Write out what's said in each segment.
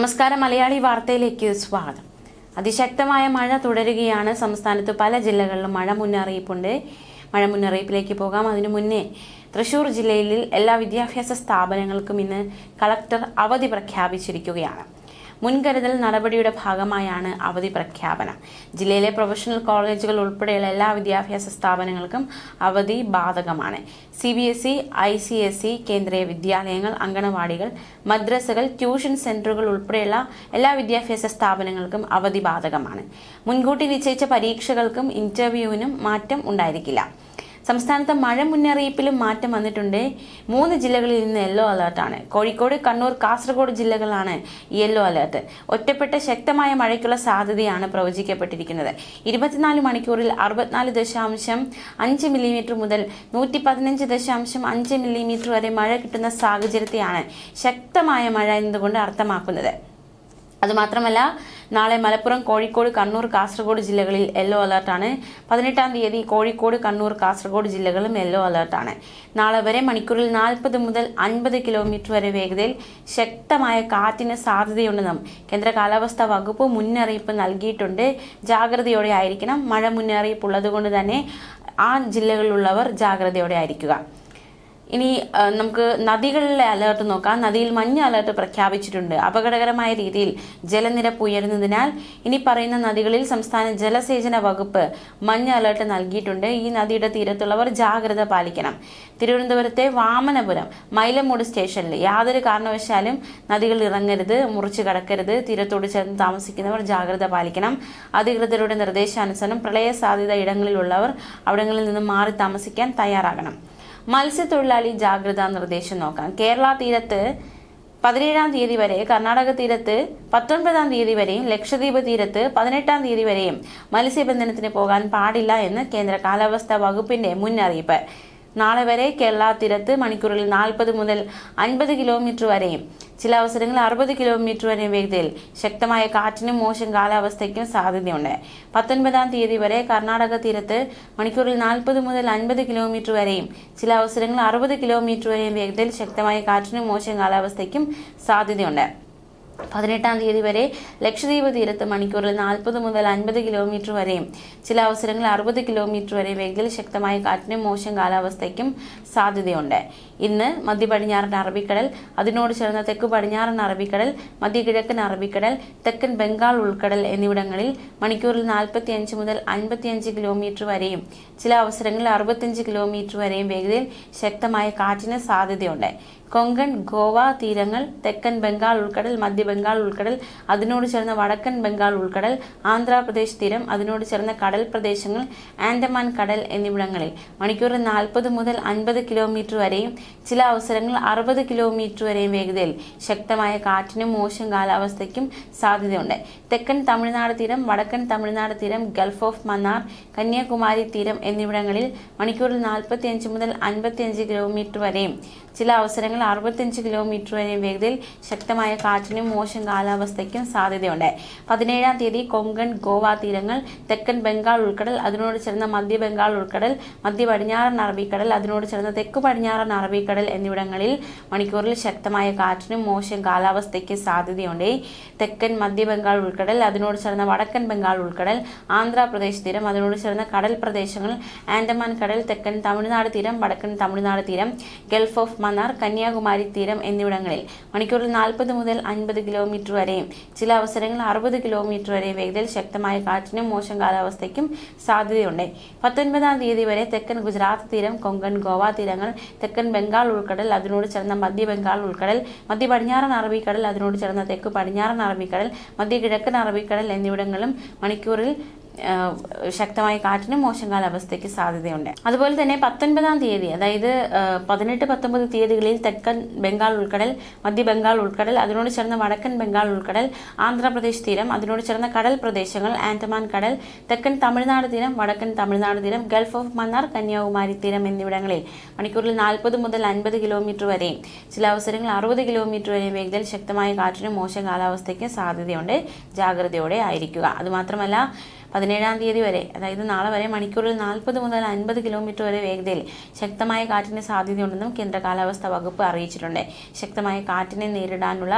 നമസ്കാരം മലയാളി വാർത്തയിലേക്ക് സ്വാഗതം. അതിശക്തമായ മഴ തുടരുകയാണ്. സംസ്ഥാനത്ത് പല ജില്ലകളിലും മഴ മുന്നറിയിപ്പുണ്ട്. മഴ മുന്നറിയിപ്പിലേക്ക് പോകാം. അതിനു മുന്നേ തൃശൂർ ജില്ലയിൽ എല്ലാ വിദ്യാഭ്യാസ സ്ഥാപനങ്ങൾക്കും ഇന്ന് കളക്ടർ അവധി പ്രഖ്യാപിച്ചിരിക്കുകയാണ്. മുൻകരുതൽ നടപടിയുടെ ഭാഗമായാണ് അവധി പ്രഖ്യാപനം. ജില്ലയിലെ പ്രൊഫഷണൽ കോളേജുകൾ ഉൾപ്പെടെയുള്ള എല്ലാ വിദ്യാഭ്യാസ സ്ഥാപനങ്ങൾക്കും അവധി ബാധകമാണ്. C B S E I C S E കേന്ദ്രീയ വിദ്യാലയങ്ങൾ അങ്കണവാടികൾ മദ്രസകൾ ട്യൂഷൻ സെന്ററുകൾ ഉൾപ്പെടെയുള്ള എല്ലാ വിദ്യാഭ്യാസ സ്ഥാപനങ്ങൾക്കും അവധി ബാധകമാണ്. മുൻകൂട്ടി നിശ്ചയിച്ച പരീക്ഷകൾക്കും ഇന്റർവ്യൂവിനും മാറ്റം ഉണ്ടായിരിക്കില്ല. സംസ്ഥാനത്ത് മഴ മുന്നറിയിപ്പിലും മാറ്റം വന്നിട്ടുണ്ട്. മൂന്ന് ജില്ലകളിൽ ഇന്ന് യെല്ലോ അലേർട്ടാണ് കോഴിക്കോട് കണ്ണൂർ കാസർഗോഡ് ജില്ലകളാണ് യെല്ലോ അലേർട്ട്. ഒറ്റപ്പെട്ട ശക്തമായ മഴയ്ക്കുള്ള സാധ്യതയാണ് പ്രവചിക്കപ്പെട്ടിരിക്കുന്നത്. ഇരുപത്തിനാല് മണിക്കൂറിൽ അറുപത്തിനാല് ദശാംശം അഞ്ച് മില്ലിമീറ്റർ മുതൽ നൂറ്റി പതിനഞ്ച് ദശാംശം അഞ്ച് മില്ലിമീറ്റർ വരെ മഴ കിട്ടുന്ന സാഹചര്യത്തെയാണ് ശക്തമായ മഴ എന്നതുകൊണ്ട് അർത്ഥമാക്കുന്നത്. അതുമാത്രമല്ല നാളെ മലപ്പുറം കോഴിക്കോട് കണ്ണൂർ കാസർഗോഡ് ജില്ലകളിൽ യെല്ലോ അലർട്ടാണ് പതിനെട്ടാം തീയതി കോഴിക്കോട് കണ്ണൂർ കാസർഗോഡ് ജില്ലകളും യെല്ലോ അലർട്ടാണ് നാളെ വരെ മണിക്കൂറിൽ നാൽപ്പത് മുതൽ അൻപത് കിലോമീറ്റർ വരെ വേഗതയിൽ ശക്തമായ കാറ്റിന് സാധ്യതയുണ്ടെന്നും കേന്ദ്ര കാലാവസ്ഥാ വകുപ്പ് മുന്നറിയിപ്പ് നൽകിയിട്ടുണ്ട്. ജാഗ്രതയോടെ ആയിരിക്കണം. മഴ മുന്നറിയിപ്പ് ഉള്ളതുകൊണ്ട് തന്നെ ആ ജില്ലകളിലുള്ളവർ ജാഗ്രതയോടെ ആയിരിക്കുക. ഇനി നമുക്ക് നദികളിലെ അലേർട്ട് നോക്കാം. നദിയിൽ മഞ്ഞ അലേർട്ട് പ്രഖ്യാപിച്ചിട്ടുണ്ട്. അപകടകരമായ രീതിയിൽ ജലനിരപ്പ് ഉയരുന്നതിനാൽ ഇനി പറയുന്ന നദികളിൽ സംസ്ഥാന ജലസേചന വകുപ്പ് മഞ്ഞ അലേർട്ട് നൽകിയിട്ടുണ്ട്. ഈ നദിയുടെ തീരത്തുള്ളവർ ജാഗ്രത പാലിക്കണം. തിരുവനന്തപുരത്തെ വാമനപുരം മൈലമൂട് സ്റ്റേഷനിൽ യാതൊരു കാരണവശാലും നദികൾ ഇറങ്ങരുത് മുറിച്ചു കടക്കരുത് തീരത്തോട് ചേർന്ന് താമസിക്കുന്നവർ ജാഗ്രത പാലിക്കണം. അധികൃതരുടെ നിർദ്ദേശാനുസരണം പ്രളയ സാധ്യത ഇടങ്ങളിലുള്ളവർ അവിടങ്ങളിൽ നിന്ന് മാറി താമസിക്കാൻ തയ്യാറാകണം. മത്സ്യത്തൊഴിലാളി ജാഗ്രതാ നിർദ്ദേശം നോക്കാം. കേരള തീരത്ത് പതിനേഴാം തീയതി വരെ കർണാടക തീരത്ത് പത്തൊൻപതാം തീയതി വരെയും ലക്ഷദ്വീപ് തീരത്ത് പതിനെട്ടാം തീയതി വരെയും മത്സ്യബന്ധനത്തിന് പോകാൻ പാടില്ല എന്ന് കേന്ദ്ര കാലാവസ്ഥാ വകുപ്പിന്റെ മുന്നറിയിപ്പ്. നാളെ വരെ കേരള തീരത്ത് മണിക്കൂറിൽ നാൽപ്പത് മുതൽ അൻപത് കിലോമീറ്റർ വരെയും ചില അവസരങ്ങളിൽ അറുപത് കിലോമീറ്റർ വരെ വേഗതയിൽ ശക്തമായ കാറ്റിനും മോശം കാലാവസ്ഥയ്ക്കും സാധ്യതയുണ്ട്. പത്തൊൻപതാം തീയതി വരെ കർണാടക തീരത്ത് മണിക്കൂറിൽ നാൽപ്പത് മുതൽ അൻപത് കിലോമീറ്റർ വരെയും ചില അവസരങ്ങളിൽ അറുപത് കിലോമീറ്റർ വരെയും വേഗതയിൽ ശക്തമായ കാറ്റിനും മോശം കാലാവസ്ഥയ്ക്കും സാധ്യതയുണ്ട്. പതിനെട്ടാം തീയതി വരെ ലക്ഷദ്വീപ് തീരത്ത് മണിക്കൂറിൽ നാൽപ്പത് മുതൽ അൻപത് കിലോമീറ്റർ വരെയും ചില അവസരങ്ങളിൽ അറുപത് കിലോമീറ്റർ വരെ വേഗത്തിൽ ശക്തമായ കാറ്റിനും മോശം കാലാവസ്ഥയ്ക്കും സാധ്യതയുണ്ട്. ഇന്ന് മധ്യ പടിഞ്ഞാറൻ അറബിക്കടൽ അതിനോട് ചേർന്ന തെക്ക് പടിഞ്ഞാറൻ അറബിക്കടൽ മധ്യ കിഴക്കൻ അറബിക്കടൽ തെക്കൻ ബംഗാൾ ഉൾക്കടൽ എന്നിവിടങ്ങളിൽ മണിക്കൂറിൽ നാൽപ്പത്തി അഞ്ച് മുതൽ അൻപത്തിയഞ്ച് കിലോമീറ്റർ വരെയും ചില അവസരങ്ങളിൽ അറുപത്തിയഞ്ച് കിലോമീറ്റർ വരെയും വേഗതയിൽ ശക്തമായ കാറ്റിന് സാധ്യതയുണ്ട്. കൊങ്കൺ ഗോവ തീരങ്ങൾ തെക്കൻ ബംഗാൾ ഉൾക്കടൽ മധ്യ ബംഗാൾ ഉൾക്കടൽ അതിനോട് ചേർന്ന വടക്കൻ ബംഗാൾ ഉൾക്കടൽ ആന്ധ്രാപ്രദേശ് തീരം അതിനോട് ചേർന്ന കടൽ പ്രദേശങ്ങൾ ആൻഡമാൻ കടൽ എന്നിവിടങ്ങളിൽ. മണിക്കൂറിൽ നാൽപ്പത് മുതൽ അൻപത് കിലോമീറ്റർ വരെയും ചില അവസരങ്ങളിൽ അറുപത് കിലോമീറ്റർ വരെയും വേഗതയിൽ. ശക്തമായ കാറ്റിനും മോശം കാലാവസ്ഥയ്ക്കും സാധ്യതയുണ്ട്. തെക്കൻ തമിഴ്നാട് തീരം വടക്കൻ തമിഴ്നാട് തീരം ഗൾഫ് ഓഫ് മന്നാർ കന്യാകുമാരി തീരം എന്നിവിടങ്ങളിൽ മണിക്കൂറിൽ നാൽപ്പത്തിയഞ്ച് മുതൽ അൻപത്തിയഞ്ച് കിലോമീറ്റർ വരെയും ചില അവസരങ്ങളിൽ അറുപത്തിയഞ്ച് കിലോമീറ്റർ വരെ വേഗതയിൽ ശക്തമായ കാറ്റിനും മോശം കാലാവസ്ഥയ്ക്കും സാധ്യതയുണ്ട്. പതിനേഴാം തീയതി കൊങ്കൺ ഗോവ തീരങ്ങൾ തെക്കൻ ബംഗാൾ ഉൾക്കടൽ അതിനോട് ചേർന്ന മധ്യ ബംഗാൾ ഉൾക്കടൽ മധ്യ പടിഞ്ഞാറൻ അറബിക്കടൽ അതിനോട് ചേർന്ന തെക്ക് പടിഞ്ഞാറൻ അറബിക്കടൽ എന്നിവിടങ്ങളിൽ മണിക്കൂറിൽ ശക്തമായ കാറ്റിനും മോശം കാലാവസ്ഥയ്ക്ക് സാധ്യതയുണ്ട്. തെക്കൻ മധ്യ ബംഗാൾ ഉൾക്കടൽ അതിനോട് ചേർന്ന വടക്കൻ ബംഗാൾ ഉൾക്കടൽ ആന്ധ്രാപ്രദേശ് തീരം അതിനോട് ചേർന്ന കടൽ പ്രദേശങ്ങൾ ആൻഡമാൻ കടൽ തെക്കൻ തമിഴ്നാട് തീരം വടക്കൻ തമിഴ്നാട് തീരം ഗൾഫ് ഓഫ് മന്നാർ കന്യാകുമാരി തീരം എന്നിവിടങ്ങളിൽ മണിക്കൂറിൽ നാൽപ്പത് മുതൽ അൻപത് കിലോമീറ്റർ വരെയും ചില അവസരങ്ങളിൽ അറുപത് കിലോമീറ്റർ വരെ വേഗതയിൽ ശക്തമായ കാറ്റിനും മോശം കാലാവസ്ഥയ്ക്കും സാധ്യതയുണ്ട്. പത്തൊൻപതാം തീയതി വരെ തെക്കൻ ഗുജറാത്ത് തീരം കൊങ്കൺ ഗോവ തീരങ്ങൾ തെക്കൻ ബംഗാൾ ഉൾക്കടൽ അതിനോട് ചേർന്ന മധ്യ ബംഗാൾ ഉൾക്കടൽ മധ്യ പടിഞ്ഞാറൻ അറബിക്കടൽ അതിനോട് ചേർന്ന തെക്ക് പടിഞ്ഞാറൻ അറബിക്കടൽ മധ്യ കിഴക്കൻ അറബിക്കടൽ എന്നിവിടങ്ങളും മണിക്കൂറിൽ ശക്തമായ കാറ്റിനും മോശം കാലാവസ്ഥയ്ക്ക് സാധ്യതയുണ്ട്. അതുപോലെ തന്നെ പത്തൊൻപതാം തീയതി അതായത് പതിനെട്ട് പത്തൊമ്പത് തീയതികളിൽ തെക്കൻ ബംഗാൾ ഉൾക്കടൽ മധ്യ ബംഗാൾ ഉൾക്കടൽ അതിനോട് ചേർന്ന വടക്കൻ ബംഗാൾ ഉൾക്കടൽ ആന്ധ്രാപ്രദേശ് തീരം അതിനോട് ചേർന്ന കടൽ പ്രദേശങ്ങൾ ആൻഡമാൻ കടൽ തെക്കൻ തമിഴ്നാട് തീരം വടക്കൻ തമിഴ്നാട് തീരം ഗൾഫ് ഓഫ് മന്നാർ കന്യാകുമാരി തീരം എന്നിവിടങ്ങളിൽ മണിക്കൂറിൽ നാൽപ്പത് മുതൽ അൻപത് കിലോമീറ്റർ വരെയും ചില അവസരങ്ങളിൽ അറുപത് കിലോമീറ്റർ വരെയും വേഗതയിൽ ശക്തമായ കാറ്റിനും മോശം കാലാവസ്ഥയ്ക്കും സാധ്യതയുണ്ട്. ജാഗ്രതയോടെ ആയിരിക്കുക. അതുമാത്രമല്ല പതിനേഴാം തീയതി വരെ അതായത് നാളെ വരെ മണിക്കൂറിൽ നാൽപ്പത് മുതൽ അൻപത് കിലോമീറ്റർ വരെ വേഗതയിൽ ശക്തമായ കാറ്റിന് സാധ്യതയുണ്ടെന്നും കേന്ദ്ര കാലാവസ്ഥാ വകുപ്പ് അറിയിച്ചിട്ടുണ്ട്. ശക്തമായ കാറ്റിനെ നേരിടാനുള്ള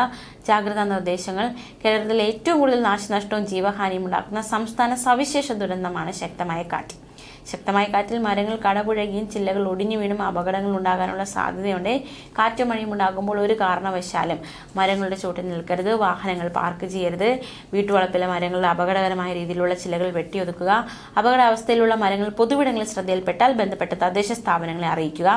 ജാഗ്രതാ നിർദ്ദേശങ്ങൾ കേരളത്തിൽ ഏറ്റവും കൂടുതൽ നാശനഷ്ടവും ജീവഹാനിയും ഉണ്ടാക്കുന്ന സംസ്ഥാന സവിശേഷ ദുരന്തമാണ് ശക്തമായ കാറ്റ്. ശക്തമായ കാറ്റിൽ മരങ്ങൾ കടപുഴകിയും ചില്ലകൾ ഒടിഞ്ഞു വീണും അപകടങ്ങൾ ഉണ്ടാകാനുള്ള സാധ്യതയുണ്ട്. കാറ്റും മഴയും ഉണ്ടാകുമ്പോൾ ഒരു കാരണവശാലും മരങ്ങളുടെ ചുവട്ടിൽ നിൽക്കരുത്. വാഹനങ്ങൾ പാർക്ക് ചെയ്യരുത്. വീട്ടുവളപ്പിലെ മരങ്ങളുടെ അപകടകരമായ രീതിയിലുള്ള ചില്ലകൾ വെട്ടിയൊതുക്കുക. അപകടാവസ്ഥയിലുള്ള മരങ്ങൾ പൊതുവിടങ്ങളിൽ ശ്രദ്ധയിൽപ്പെട്ടാൽ ബന്ധപ്പെട്ട തദ്ദേശ സ്ഥാപനങ്ങളെ അറിയിക്കുക.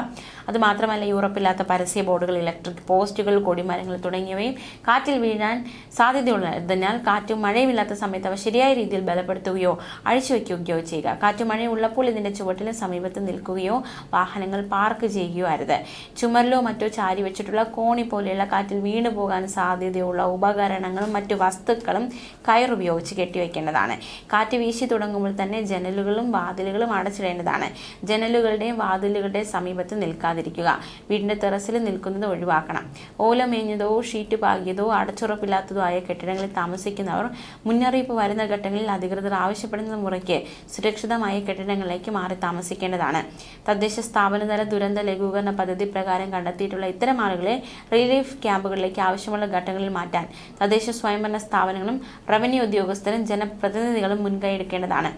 അതുമാത്രമല്ല യൂറോപ്പില്ലാത്ത പരസ്യ ബോർഡുകൾ ഇലക്ട്രിക് പോസ്റ്റുകൾ കൊടിമരങ്ങൾ തുടങ്ങിയവയും കാറ്റിൽ വീഴാൻ സാധ്യതയുള്ളതിനാൽ കാറ്റും മഴയുമില്ലാത്ത സമയത്ത് അവ ശരിയായ രീതിയിൽ ബലപ്പെടുത്തുകയോ അഴിച്ചുവെക്കുകയോ ചെയ്യുക. കാറ്റും മഴയും ഉള്ളപ്പോൾ ഇതിന്റെ ചുവട്ടിലും സമീപത്ത് നിൽക്കുകയോ വാഹനങ്ങൾ പാർക്ക് ചെയ്യുകയോ അരുത് ചുമരിലോ മറ്റോ ചാരി വെച്ചിട്ടുള്ള കോണി പോലെയുള്ള കാറ്റിൽ വീണു പോകാൻ സാധ്യതയുള്ള ഉപകരണങ്ങളും മറ്റു വസ്തുക്കളും കയറുപയോഗിച്ച് കെട്ടിവെക്കേണ്ടതാണ്. കാറ്റ് വീശി തുടങ്ങുമ്പോൾ തന്നെ ജനലുകളും വാതിലുകളും അടച്ചിടേണ്ടതാണ്. ജനലുകളുടെയും വാതിലുകളുടെയും സമീപത്ത് നിൽക്കാതിരിക്കുക. വീടിന്റെ ടെറസിൽ നിൽക്കുന്നത് ഒഴിവാക്കണം. ഓല മേഞ്ഞതോ ഷീറ്റ് പാകിയതോ അടച്ചുറപ്പില്ലാത്തതോ ആയ കെട്ടിടങ്ങളിൽ താമസിക്കുന്നവർ മുന്നറിയിപ്പ് വരുന്ന ഘട്ടങ്ങളിൽ അധികൃതർ ആവശ്യപ്പെടുന്ന മുറയ്ക്ക് സുരക്ഷിതമായ കെട്ടിടങ്ങളിലേക്ക് മാറി താമസിക്കേണ്ടതാണ്. തദ്ദേശ സ്ഥാപനതല ദുരന്ത ലഘൂകരണ പദ്ധതി പ്രകാരം കണ്ടെത്തിയിട്ടുള്ള ഇത്തരം ആളുകളെ റിലീഫ് ക്യാമ്പുകളിലേക്ക് ആവശ്യമുള്ള ഘട്ടങ്ങളിൽ മാറ്റാൻ തദ്ദേശ സ്വയംഭരണ സ്ഥാപനങ്ങളും റവന്യൂ ഉദ്യോഗസ്ഥരും ജനപ്രതിനിധികളും മുൻകൈ എടുക്കേണ്ടതാണ്.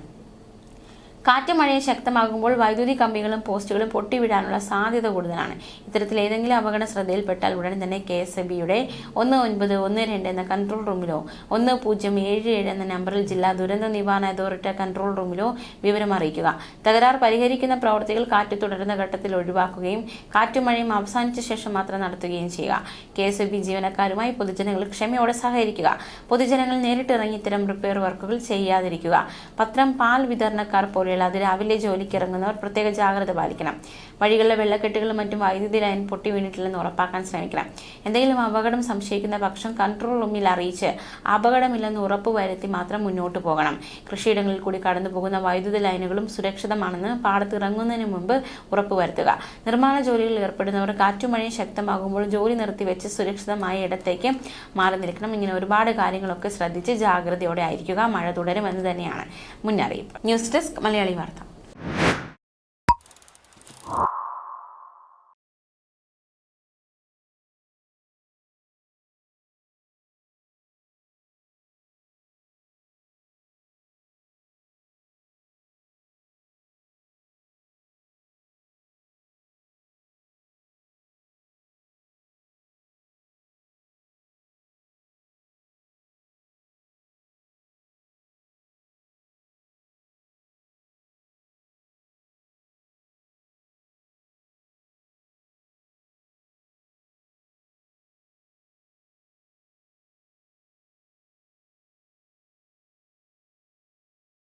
കാറ്റും മഴയും ശക്തമാകുമ്പോൾ വൈദ്യുതി കമ്പികളും പോസ്റ്റുകളും പൊട്ടിവിടാനുള്ള സാധ്യത കൂടുതലാണ്. ഇത്തരത്തിൽ ഏതെങ്കിലും അപകടം ശ്രദ്ധയിൽപ്പെട്ടാൽ ഉടൻ തന്നെ കെ എസ് എ ബിയുടെ ഒന്ന് ഒൻപത് ഒന്ന് രണ്ട് എന്ന കൺട്രോൾ റൂമിലോ ഒന്ന് പൂജ്യം ഏഴ് ഏഴ് എന്ന നമ്പറിൽ ജില്ലാ ദുരന്ത നിവാരണ അതോറിറ്റി കൺട്രോൾ റൂമിലോ വിവരം അറിയിക്കുക. തകരാർ പരിഹരിക്കുന്ന പ്രവർത്തികൾ കാറ്റ് തുടരുന്ന ഘട്ടത്തിൽ ഒഴിവാക്കുകയും കാറ്റും മഴയും അവസാനിച്ച ശേഷം മാത്രം നടത്തുകയും ചെയ്യുക. കെ എസ് ബി ജീവനക്കാരുമായി പൊതുജനങ്ങൾ ക്ഷമയോടെ സഹകരിക്കുക. പൊതുജനങ്ങൾ നേരിട്ടിറങ്ങി ഇത്തരം റിപ്പയർ വർക്കുകൾ ചെയ്യാതിരിക്കുക. പത്രം പാൽ വിതരണക്കാർ പോലെയുള്ള അതിരാവിലെ ജോലിക്ക് ഇറങ്ങുന്നവർ പ്രത്യേക ജാഗ്രത പാലിക്കണം. വഴികളിലെ വെള്ളക്കെട്ടുകളും മറ്റും വൈദ്യുതി ലൈൻ പൊട്ടി വീണിട്ടില്ലെന്ന് ഉറപ്പാക്കാൻ ശ്രമിക്കണം. എന്തെങ്കിലും അപകടം സംശയിക്കുന്ന പക്ഷം കൺട്രോൾ റൂമിൽ അറിയിച്ച് അപകടമില്ലെന്ന് ഉറപ്പുവരുത്തി മാത്രം മുന്നോട്ട് പോകണം. കൃഷിയിടങ്ങളിൽ കൂടി കടന്നു പോകുന്ന വൈദ്യുതി ലൈനുകളും സുരക്ഷിതമാണെന്ന് പാടത്ത് ഇറങ്ങുന്നതിന് മുമ്പ് ഉറപ്പുവരുത്തുക നിർമ്മാണ ജോലികളിൽ ഏർപ്പെടുന്നവർ കാറ്റുമഴയും ശക്തമാകുമ്പോൾ ജോലി നിർത്തിവെച്ച് സുരക്ഷിതമായ ഇടത്തേക്ക് മാറി നിൽക്കണം. ഇങ്ങനെ ഒരുപാട് കാര്യങ്ങളൊക്കെ ശ്രദ്ധിച്ച് ജാഗ്രതയോടെ ആയിരിക്കുക മഴ തുടരുമെന്ന് തന്നെയാണ് മുന്നറിയിപ്പ്. News desk Malayali Lea